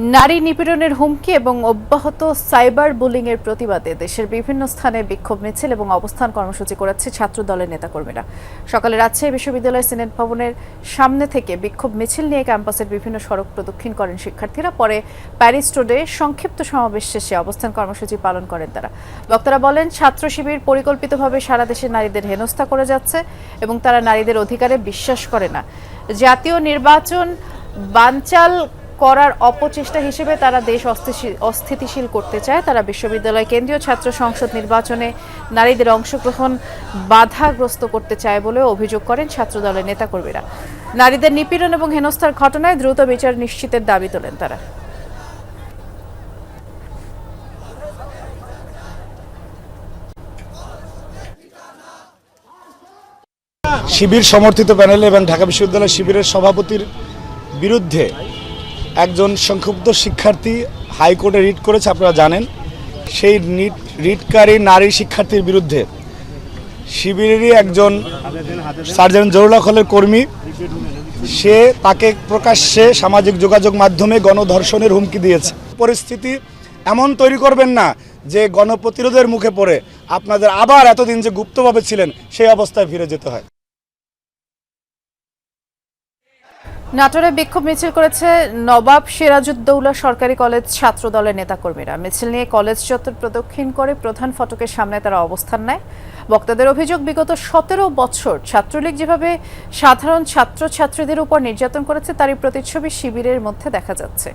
নারী নিপীড়নের হুমকি এবং অব্যাহত সাইবার বুলিং এর প্রতিবাদে দেশের বিভিন্ন স্থানে বিক্ষোভ মিছিল এবং অবস্থান কর্মসূচি করেছে ছাত্র দলের নেতাকর্মীরা। সকালে রাজশাহী বিশ্ববিদ্যালয়ের সিনেট ভবনের সামনে থেকে বিক্ষোভ মিছিল নিয়ে ক্যাম্পাসের বিভিন্ন সড়ক প্রদক্ষিণ করেন শিক্ষার্থীরা। পরে প্যারিস রোডে সংক্ষিপ্ত সমাবেশ শেষে অবস্থান কর্মসূচি পালন করেন তারা। বক্তারা বলেন, ছাত্র শিবির পরিকল্পিতভাবে সারা দেশের নারীদের হেনস্থা করে যাচ্ছে এবং তারা নারীদের অধিকারে বিশ্বাস করে না। জাতীয় নির্বাচন বানচাল করার অপচেষ্টা হিসেবে তারা দেশ অস্থিতিশীল করতে চায়। তারা বিশ্ববিদ্যালয় কেন্দ্রীয় ছাত্র সংসদ নির্বাচনে নারীদের অংশগ্রহণ বাধাগ্রস্ত করতে চায় বলেও অভিযোগ করেন ছাত্রদলের নেতাকর্মীরা। নারীদের নিপীড়ন এবং হেনস্থার ঘটনায় দ্রুত বিচার নিশ্চিতের দাবি তোলেন তারা। শিবির সমর্থিত প্যানেল এবং ঢাকা বিশ্ববিদ্যালয় শিবিরের সভাপতির বিরুদ্ধে একজন সংক্ষুব্ধ শিক্ষার্থী হাইকোর্টে রিট করেছে, আপনারা জানেন। সেই রিট, রিটকারী নারী শিক্ষার্থীর বিরুদ্ধে শিবিরেরই একজন সার্জন হলের কর্মী। সে তাকে প্রকাশ্যে সামাজিক যোগাযোগ মাধ্যমে গণধর্ষণের হুমকি দিয়েছে। পরিস্থিতি এমন তৈরি করবেন না যে গণপ্রতিরোধের মুখে পড়ে আপনাদের আবার এতদিন যে গুপ্তভাবে ছিলেন, সেই অবস্থায় ফিরে যেতে হয়। নাটোরে বিক্ষোভ মিছিল করেছে নবাব সিরাজউদ্দৌলা সরকারি কলেজ ছাত্র দলের নেতাকর্মীরা। মিছিল নিয়ে কলেজ চত্বর প্রদক্ষিণ করে প্রধান ফটকের সামনে তারা অবস্থান নেয়। বক্তাদের অভিযোগ, বিগত সতেরো বছর ছাত্রলীগ যেভাবে সাধারণ ছাত্রছাত্রীদের উপর নির্যাতন করেছে, তারই প্রতিচ্ছবি শিবিরের মধ্যে দেখা যাচ্ছে।